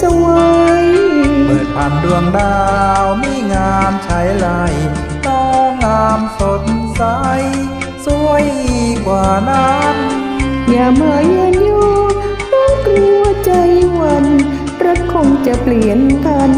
สวยเปิดผ่านดวงดาวมีงามใช้ไหลต้องงามสดใส สวยกว่านั้นอย่ามาเยือนอยู่ต้องกลัวใจวันรักคงจะเปลี่ยนกัน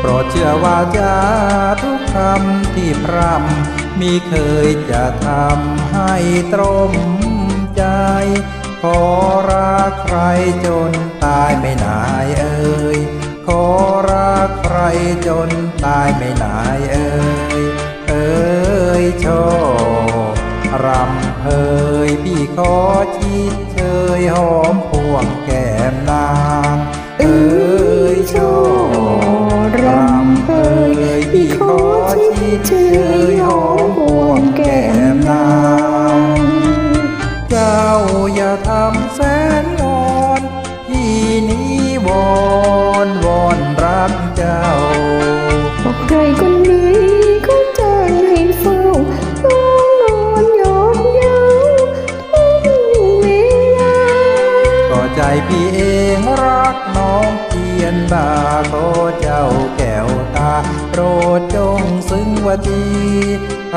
โปรดเชื่อว่าจะทุกคำที่พร่ำมีเคยจะทำให้ตรมใจ ขอรักใครจนตายไม่นายเอ่ยขอรักใครจนตายไม่นายเอ่ยเอ่ยโชรำเพยพี่ขอชิด เชยหอมพวงแก้มนางเจ้าอย่าทำแสนงอนพี่นี้วอนวอนรักเจ้าบอกใครคนไหนก็จ้างให้เฝ้าน้องนอนยอดเย้าทุกเวลาก็ใจพี่เองรักน้องเพียนบาขอเจ้าแก้วตาโปรดจง จี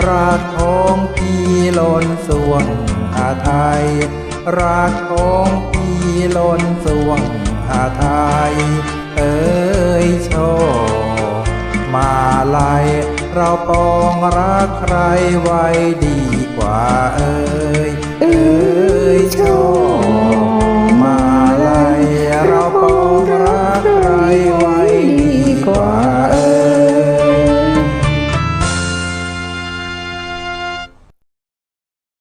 รักของพี่ลนสวงอาไทยรักของพี่ลนสวงอาไทยเอ้ยโชมาลายเราปองรักใครไว้ดีกว่าเอ้ยเอ้